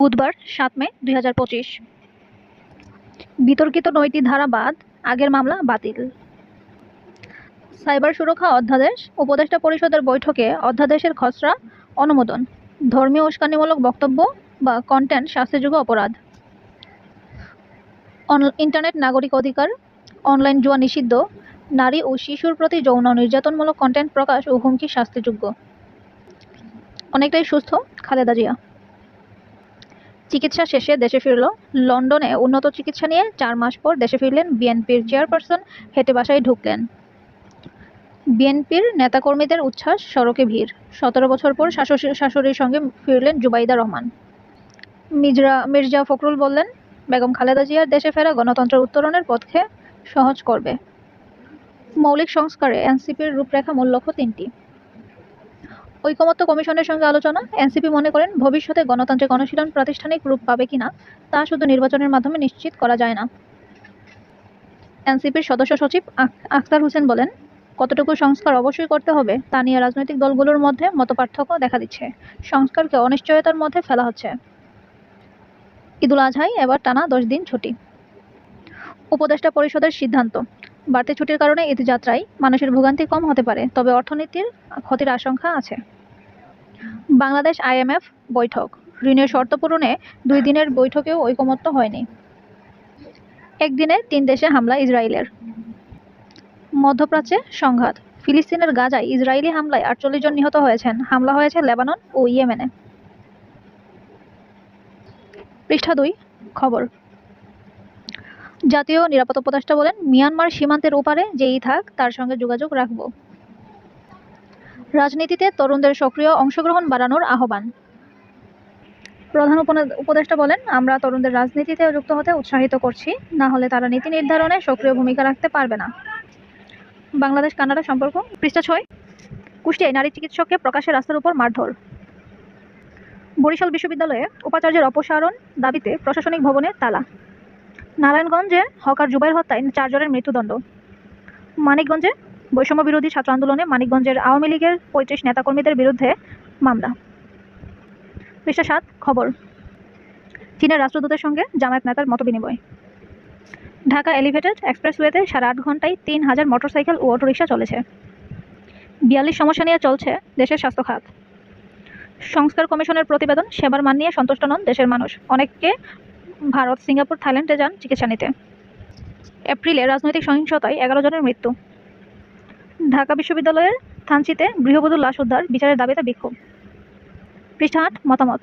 বুধবার সাত মে দুই হাজার পঁচিশ। বিতর্কিত নয়টি ধারা বাদ আগের মামলা বাতিল। সাইবার সুরক্ষা অধ্যাদেশ, উপদেষ্টা পরিষদের বৈঠকে অধ্যাদেশের খসড়া, অনুমোদন। ধর্মীয় উস্কানিমূলক বক্তব্য বা কন্টেন্ট শাস্তিযোগ্য অপরাধ। ইন্টারনেট নাগরিক অধিকার অনলাইন জুয়া নিষিদ্ধ, নারী ও শিশুর প্রতি যৌন নির্যাতনমূলক কন্টেন্ট প্রকাশ ও হুমকি শাস্তিযোগ্য। অনেকটাই সুস্থ খালেদা জিয়া। চিকিৎসা শেষে দেশে ফিরল। লন্ডনে উন্নত চিকিৎসা নিয়ে চার মাস পর দেশে ফিরলেন বিএনপির চেয়ারপারসন, হেঁটে বাসায় ঢুকলেন। বিএনপির নেতাকর্মীদের উচ্ছ্বাস, সড়কে ভিড়। সতেরো বছর পর শাশুড়ি শাশুড়ির সঙ্গে ফিরলেন জুবাইদা রহমান। মির্জা মির্জা ফখরুল বললেন, বেগম খালেদা জিয়ার দেশে ফেরা গণতন্ত্রের উত্তরণের পথকে সহজ করবে। মৌলিক সংস্কারে এনসিপির রূপরেখা মূল লক্ষ্য তিনটি। ঐকমত্য কমিশনের সঙ্গে আলোচনা, এনসিপি মনে করেন ভবিষ্যতে গণতান্ত্রিক অনুশীলন প্রাতিষ্ঠানিক রূপ পাবে কিনা, তা শুধু নির্বাচনের মাধ্যমে নিশ্চিত করা যায় না। এনসিপির সদস্য সচিব আখতার হোসেন বলেন, কতটুকু সংস্কার অবশ্যই করতে হবে, তা নিয়ে রাজনৈতিক দলগুলোর মধ্যে মতপার্থক্য দেখা দিচ্ছে। সংস্কারকে অনিশ্চয়তার মধ্যে ফেলা হচ্ছে। ঈদুল আজহাই এবার টানা দশ দিন ছুটি। উপদেষ্টা পরিষদের সিদ্ধান্ত বাড়তি ছুটির কারণে ঈদ যাত্রায় মানুষের ভোগান্তি কম হতে পারে, তবে অর্থনীতির ক্ষতির আশঙ্কা আছে। বাংলাদেশ আইএমএফ বৈঠক। ঋণের শর্ত পূরণে দুই দিনের বৈঠকেও ঐকমত্য হয়নি। একদিনে তিন দেশে হামলা ইসরায়েলের। মধ্যপ্রাচ্যে সংঘাত। ফিলিস্তিনের গাজায় ইসরায়েলি হামলায় আটচল্লিশ জন নিহত হয়েছেন। হামলা হয়েছে লেবানন ও ইয়েমেনে। পৃষ্ঠা দুই, খবর। জাতীয় নিরাপত্তা উপদেষ্টা বলেন, মিয়ানমার সীমান্তের ওপারে যেই থাক, তার সঙ্গে যোগাযোগ রাখব। রাজনীতিতে তরুণদের সক্রিয় অংশগ্রহণ বাড়ানোর আহ্বান। প্রধান উপদেষ্টা বলেন, আমরা তরুণদের রাজনীতিতে যুক্ত হতে উৎসাহিত করছি, না হলে তারা নীতি নির্ধারণে সক্রিয় ভূমিকা রাখতে পারবে না। বাংলাদেশ কানাডা সম্পর্ক, পৃষ্ঠা ছয়, কুষ্টিয়ায় নারী চিকিৎসককে প্রকাশ্যে রাস্তার উপর মারধর। বরিশাল বিশ্ববিদ্যালয়ে উপাচার্যের অপসারণ দাবিতে প্রশাসনিক ভবনে তালা। নারায়ণগঞ্জে হকার জুবাইর হত্যায় চারজনের মৃত্যুদণ্ড। মানিকগঞ্জে বৈষম্য বিরোধী ছাত্র আন্দোলনে মানিকগঞ্জের আওয়ামী লীগের পঁয়ত্রিশ নেতাকর্মীদের বিরুদ্ধে মামলা। পৃষ্ঠা সাত, খবর। চীনের রাষ্ট্রদূতের সঙ্গে জামায়াত নেতার মতবিনিময়। ঢাকা এলিভেটেড এক্সপ্রেসওয়েতে সাড়ে আট ঘন্টায় তিন হাজার মোটরসাইকেল ও অটোরিকশা চলেছে। বিয়াল্লিশ সমস্যা নিয়ে চলছে দেশের স্বাস্থ্য খাত। সংস্কার কমিশনের প্রতিবেদন সেবার মান নিয়ে সন্তুষ্ট নন দেশের মানুষ। অনেককে ভারত, সিঙ্গাপুর, থাইল্যান্ডে যান চিকিৎসা নিতে। এপ্রিলে রাজনৈতিক সহিংসতায় এগারো জনের মৃত্যু। ঢাকা বিশ্ববিদ্যালয়ের থানচিতে গৃহবধূর লাশ উদ্ধার বিচারের দাবিতে বিক্ষোভ। পৃষ্ঠা আট, মতামত।